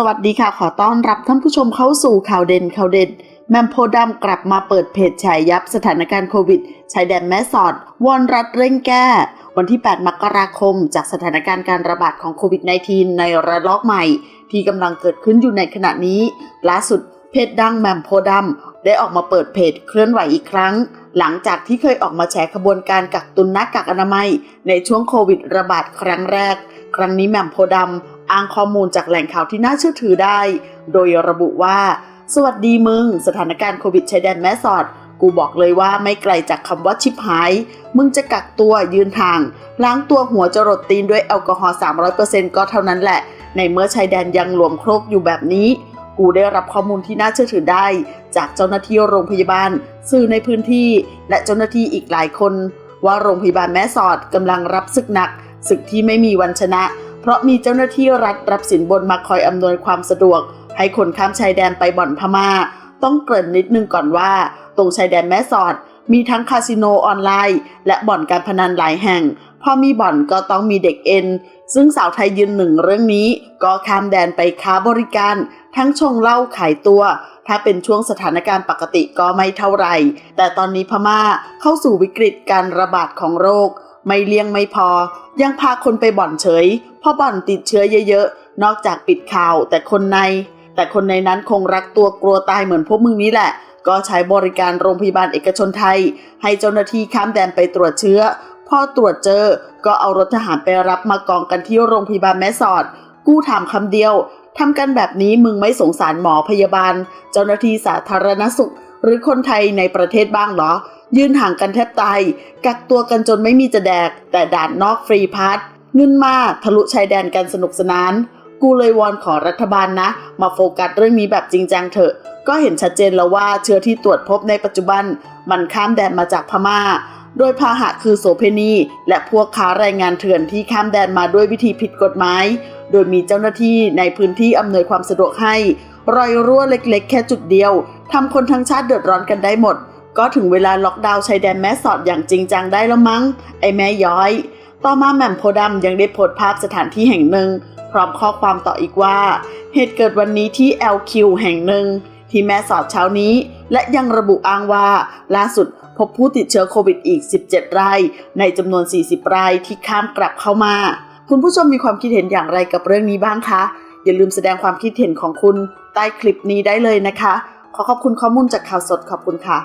สวัสดีค่ะ ขอต้อนรับท่านผู้ชมเข้าสู่ข่าวเด่นข่าวเด็ดแมมโพธิ์ดำกลับมาเปิดเพจฉายยับสถานการณ์โควิดชายแดนแม่สอดวอนรัฐเร่งแก้ วันที่ 8 มกราคม จากสถานการณ์การระบาดของโควิด -19 ในระลอกใหม่ ที่กำลังเกิดขึ้นอยู่ในขณะนี้ ล่าสุดเพจดังแมมโพธิ์ดำได้ออกมาเปิดเพจเคลื่อนไหวอีกครั้ง หลังจากที่เคยออกมาแฉขบวนการกักตุนหน้ากากอนามัย ในช่วงโควิดระบาดครั้งแรก ครั้งนี้แมมโพธิ์ดำ อ้างข้อมูลจากแหล่งข่าวที่น่าเชื่อถือได้ โดยระบุว่า สวัสดีมึง สถานการณ์โควิดชายแดนแม่สอด กูบอกเลยว่าไม่ไกลจากคำว่าชิบหาย มึงจะกักตัวยืนทาง ล้างตัวหัวจรดตีนด้วยแอลกอฮอล์300%ก็เท่านั้นแหละ ในเมื่อชายแดนยังหลวมโครกอยู่แบบนี้ กูได้รับข้อมูลที่น่าเชื่อถือได้ จากเจ้าหน้าที่โรงพยาบาล สื่อในพื้นที่ และเจ้าหน้าที่อีกหลายคน ว่าโรงพยาบาลแม่สอดกำลังรับศึกหนักศึกที่ไม่มีวันชนะ เพราะมีเจ้าหน้าที่รัฐรับสินบนมาคอยอำนวยความสะดวก ให้คนข้ามชายแดนไปบ่อนพม่า ต้องเกริ่นนิดนึงก่อนว่า ตรงชายแดนแม่สอด มีทั้งคาสิโนออนไลน์ และบ่อนการพนันหลายแห่ง พอมีบ่อนก็ต้องมีเด็กเอ็น ซึ่งสาวไทยยืนหนึ่งเรื่องนี้ ก็ข้ามแดนไปค้าบริการ ทั้งชงเหล้าขายตัวถ้าเป็นช่วงสถานการณ์ปกติก็ไม่เท่าไหร่ แต่ตอนนี้พม่าเข้าสู่วิกฤตการระบาดของโรค ไม่เลี้ยงไม่พอ ยังพาคนไปบ่อนเฉยพราะบ่อนติดเชื้อเยอะๆ นอกจากปิดข่าวแต่คนใน แต่คนในนั้นคงรักตัวกลัวตายเหมือนพวกมึงนี้แหละ ก็ใช้บริการโรงพยาบาลเอกชนไทย ให้เจ้าหน้าที่ข้ามแดนไปตรวจเชื้อ พอตรวจเจอ ก็เอารถทหารไปรับมากองกันที่โรงพยาบาลแม่สอด กู้ถามคำเดียวทำกันแบบนี้มึงไม่สงสารหมอพยาบาล เจ้าหน้าที่สาธารณสุข หรือคนไทยในประเทศบ้างเหรอ ยืนห่างกันแทบตาย กักตัวกันจนไม่มีจะแดก แต่ด่านนอกฟรีพาสเงินมาทะลุชายแดนกันสนุกสนาน กูเลยวอนขอรัฐบาลนะ มาโฟกัสเรื่องนี้แบบจริงจังเถอะ ก็เห็นชัดเจนแล้วว่าเชื้อที่ตรวจพบในปัจจุบัน มันข้ามแดนมาจากพม่า โดยพาหะคือโสเพณีและพวกค้าแรงงานเถื่อนที่ข้ามแดนมาด้วยวิธีผิดกฎหมาย โดยมีเจ้าหน้าที่ในพื้นที่อำนวยความสะดวกให้ รอยรั่วเล็กๆ แค่จุดเดียวทำคนทั้งชาติเดือดร้อนกันได้หมด ก็ถึงเวลาล็อกดาวน์ชายแดนแม่สอดอย่างจริงจังได้แล้วมั้ง ไอแม่ย้อย ต่อมาแหม่มโพธิ์ดำยังได้โพสต์ภาพสถานที่แห่งหนึ่ง พร้อมข้อความต่ออีกว่า เหตุเกิดวันนี้ที่ LQ แห่งหนึ่ง ที่แม่สอดเช้านี้ และยังระบุอ้างว่าล่าสุดพบผู้ติดเชื้อโควิดอีก 17 ราย ในจำนวน 40 รายที่ข้ามกลับเข้ามา คุณผู้ชมมีความคิดเห็นอย่างไรกับเรื่องนี้บ้างคะ อย่าลืมแสดงความคิดเห็นของคุณใต้คลิปนี้ได้เลยนะคะ ขอขอบคุณข้อมูลจากข่าวสดขอบคุณค่ะ